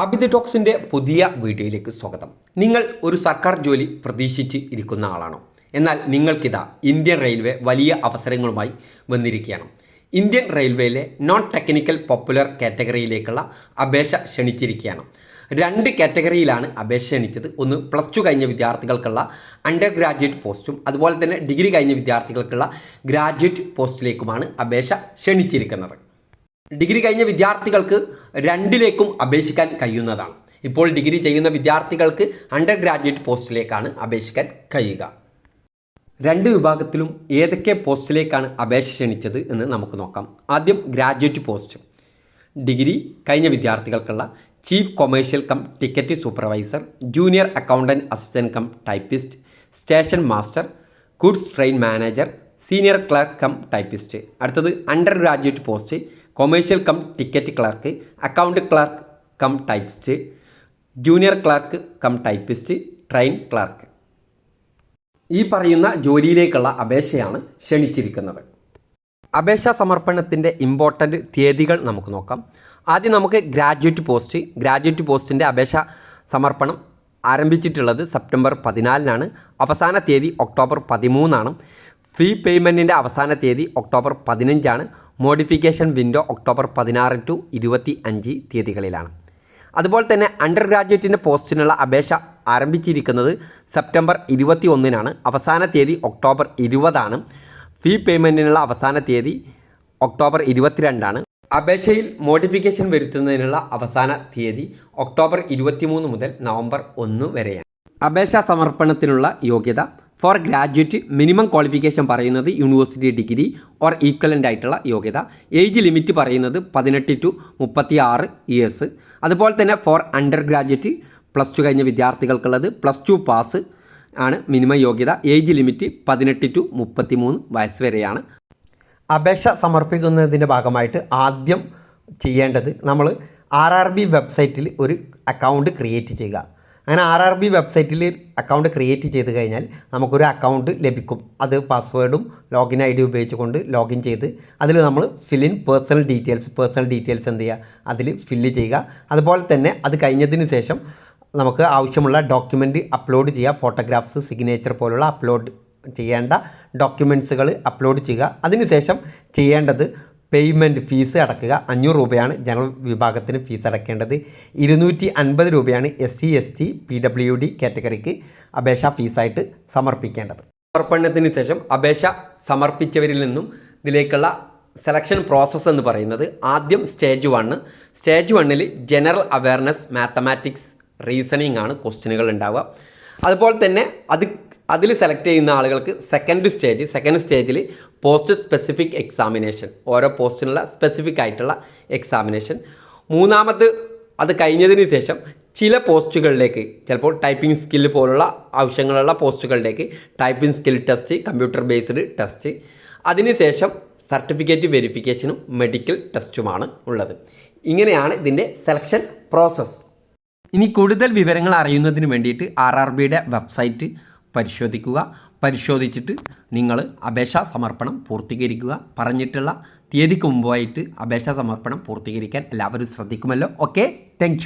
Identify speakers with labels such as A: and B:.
A: ആബിദ് ടോക്സിന്റെ പുതിയ വീഡിയോയിലേക്ക് സ്വാഗതം. നിങ്ങൾ ഒരു സർക്കാർ ജോലി പ്രതീക്ഷിച്ച് ഇരിക്കുന്ന ആളാണോ? എന്നാൽ നിങ്ങൾക്കിതാ ഇന്ത്യൻ റെയിൽവേ വലിയ അവസരങ്ങളുമായി വന്നിരിക്കുകയാണ്. ഇന്ത്യൻ റെയിൽവേയിലെ നോൺ ടെക്നിക്കൽ പോപ്പുലർ കാറ്റഗറിയിലേക്കുള്ള അപേക്ഷ ക്ഷണിച്ചിരിക്കുകയാണ്. രണ്ട് കാറ്റഗറിയിലാണ് അപേക്ഷ ക്ഷണിച്ചത്. ഒന്ന് പ്ലസ് ടു കഴിഞ്ഞ വിദ്യാർത്ഥികൾക്കുള്ള അണ്ടർ ഗ്രാജുവേറ്റ് പോസ്റ്റും അതുപോലെ തന്നെ ഡിഗ്രി കഴിഞ്ഞ വിദ്യാർത്ഥികൾക്കുള്ള ഗ്രാജുവേറ്റ് പോസ്റ്റിലേക്കുമാണ് അപേക്ഷ ക്ഷണിച്ചിരിക്കുന്നത്. ഡിഗ്രി കഴിഞ്ഞ വിദ്യാർത്ഥികൾക്ക് രണ്ടിലേക്കും അപേക്ഷിക്കാൻ കഴിയുന്നതാണ്. ഇപ്പോൾ ഡിഗ്രി ചെയ്യുന്ന വിദ്യാർത്ഥികൾക്ക് അണ്ടർ ഗ്രാജുവേറ്റ് പോസ്റ്റിലേക്കാണ് അപേക്ഷിക്കാൻ കഴിയുക. രണ്ട് വിഭാഗത്തിലും ഏതൊക്കെ പോസ്റ്റിലേക്കാണ് അപേക്ഷ ക്ഷണിച്ചത് എന്ന് നമുക്ക് നോക്കാം. ആദ്യം ഗ്രാജുവേറ്റ് പോസ്റ്റ് ഡിഗ്രി കഴിഞ്ഞ വിദ്യാർത്ഥികൾക്കുള്ള chief commercial cum ticket supervisor junior accountant assistant cum typist station master goods train manager senior clerk cum typist അടുത്തത് under graduate post commercial cum ticket clerk account clerk cum typist junior clerk cum typist train clerk ഈ പറയുന്ന ജോലിയിലേക്കുള്ള അപേക്ഷയാണ് ക്ഷണിച്ചിരിക്കുന്നത്. അപേക്ഷാ സമർപ്പണത്തിന്റെ important തീയതികൾ നമുക്ക് നോക്കാം. ആദ്യം നമുക്ക് graduate post graduate പോസ്റ്റിന്റെ അപേക്ഷ സമർപ്പണം ആരംഭിച്ചിട്ടുള്ളത് സെപ്റ്റംബർ പതിനാലിനാണ്. അവസാന തീയതി ഒക്ടോബർ പതിമൂന്നാണ്. ഫീ പേയ്മെന്റിന്റെ അവസാന തീയതി ഒക്ടോബർ പതിനഞ്ചാണ്. മോഡിഫിക്കേഷൻ വിൻഡോ ഒക്ടോബർ പതിനാറ് ടു ഇരുപത്തി അഞ്ച് തീയതികളിലാണ്. അതുപോലെ തന്നെ അണ്ടർ ഗ്രാജുവേറ്റിന്റെ പോസ്റ്റിനുള്ള അപേക്ഷ ആരംഭിച്ചിരിക്കുന്നത് സെപ്റ്റംബർ ഇരുപത്തി ഒന്നിനാണ് അവസാന തീയതി ഒക്ടോബർ ഇരുപതാണ്. ഫീ പേയ്മെന്റിനുള്ള അവസാന തീയതി ഒക്ടോബർ ഇരുപത്തിരണ്ടാണ്. അപേക്ഷയിൽ മോഡിഫിക്കേഷൻ വരുത്തുന്നതിനുള്ള അവസാന തീയതി ഒക്ടോബർ ഇരുപത്തിമൂന്ന് മുതൽ നവംബർ ഒന്ന് വരെയാണ്. അപേക്ഷാ സമർപ്പണത്തിനുള്ള യോഗ്യത ഫോർ ഗ്രാജുവേറ്റ് മിനിമം ക്വാളിഫിക്കേഷൻ പറയുന്നത് യൂണിവേഴ്സിറ്റി ഡിഗ്രി ഓർ ഈക്വലന്റ് ആയിട്ടുള്ള യോഗ്യത. ഏജ് ലിമിറ്റ് പറയുന്നത് പതിനെട്ട് ടു മുപ്പത്തി ആറ് ഇയേഴ്സ് അതുപോലെ തന്നെ for under graduate plus two കഴിഞ്ഞ വിദ്യാർത്ഥികൾക്കുള്ളത് പ്ലസ് ടു പാസ് ആണ് മിനിമം യോഗ്യത. ഏജ് ലിമിറ്റ് പതിനെട്ട് ടു മുപ്പത്തി മൂന്ന് വയസ്സ് വരെയാണ്. അപേക്ഷ സമർപ്പിക്കുന്നതിന്റെ ഭാഗമായിട്ട് ആദ്യം ചെയ്യേണ്ടത് നമ്മൾ ആർ ആർ ബി വെബ്സൈറ്റിൽ ഒരു അക്കൗണ്ട് ക്രിയേറ്റ് ചെയ്യുക. അങ്ങനെ ആർ ആർ ബി വെബ്സൈറ്റിൽ അക്കൗണ്ട് ക്രിയേറ്റ് ചെയ്ത് കഴിഞ്ഞാൽ നമുക്കൊരു അക്കൗണ്ട് ലഭിക്കും. അത് പാസ്വേഡും ലോഗിൻ ഐ ഡി ഉപയോഗിച്ചുകൊണ്ട് ലോഗിൻ ചെയ്ത് അതിൽ നമ്മൾ fill in personal details personal details എന്ത് ചെയ്യുക? അതിൽ ഫില്ല് ചെയ്യുക. അതുപോലെ തന്നെ അത് കഴിഞ്ഞതിന് ശേഷം നമുക്ക് ആവശ്യമുള്ള ഡോക്യുമെന്റ് അപ്ലോഡ് ചെയ്യുക. ഫോട്ടോഗ്രാഫ്സ് സിഗ്നേച്ചർ പോലുള്ള അപ്ലോഡ് ചെയ്യേണ്ട ഡോക്യുമെന്റ്സുകൾ അപ്ലോഡ് ചെയ്യുക. അതിനുശേഷം ചെയ്യേണ്ടത് പേയ്മെന്റ് ഫീസ് അടക്കുക. അഞ്ഞൂറ് രൂപയാണ് ജനറൽ വിഭാഗത്തിന് ഫീസ് അടക്കേണ്ടത്. ഇരുന്നൂറ്റി അൻപത് രൂപയാണ് S C S T P W D കാറ്റഗറിക്ക് അപേക്ഷ ഫീസായിട്ട് സമർപ്പിക്കേണ്ടത്. സമർപ്പണത്തിന് ശേഷം അപേക്ഷ സമർപ്പിച്ചവരിൽ നിന്നും ഇതിലേക്കുള്ള സെലക്ഷൻ പ്രോസസ്സ് എന്ന് പറയുന്നത് ആദ്യം സ്റ്റേജ് വണ്ണ് സ്റ്റേജ് വണ്ണിൽ ജനറൽ അവയർനെസ് മാത്തമാറ്റിക്സ് റീസണിങ് ആണ് ക്വസ്റ്റ്യനുകൾ ഉണ്ടാവുക. അതുപോലെ തന്നെ അത് അതിൽ സെലക്ട് ചെയ്യുന്ന ആളുകൾക്ക് സെക്കൻഡ് സ്റ്റേജ് സെക്കൻഡ് സ്റ്റേജിൽ പോസ്റ്റ് സ്പെസിഫിക് എക്സാമിനേഷൻ ഓരോ പോസ്റ്റിനുള്ള സ്പെസിഫിക് ആയിട്ടുള്ള എക്സാമിനേഷൻ മൂന്നാമത് അത് കഴിഞ്ഞതിന് ശേഷം ചില പോസ്റ്റുകളിലേക്ക് ചിലപ്പോൾ ടൈപ്പിംഗ് സ്കില്ല് പോലുള്ള ആവശ്യങ്ങളുള്ള പോസ്റ്റുകളിലേക്ക് typing skill test computer based test അതിനുശേഷം സർട്ടിഫിക്കറ്റ് വെരിഫിക്കേഷനും മെഡിക്കൽ ടെസ്റ്റുമാണ് ഉള്ളത്. ഇങ്ങനെയാണ് ഇതിന്റെ സെലക്ഷൻ പ്രോസസ്സ് ഇനി കൂടുതൽ വിവരങ്ങൾ അറിയുന്നതിന് വേണ്ടിയിട്ട് ആർ ആർ ബിയുടെ വെബ്സൈറ്റ് പരിശോധിക്കുക. പരിശോധിച്ചിട്ട് നിങ്ങൾ അപേക്ഷാ സമർപ്പണം പൂർത്തീകരിക്കുക. പറഞ്ഞിട്ടുള്ള തീയതിക്ക് മുമ്പായിട്ട് അപേക്ഷാ സമർപ്പണം പൂർത്തീകരിക്കാൻ എല്ലാവരും ശ്രദ്ധിക്കുമല്ലോ. Okay thank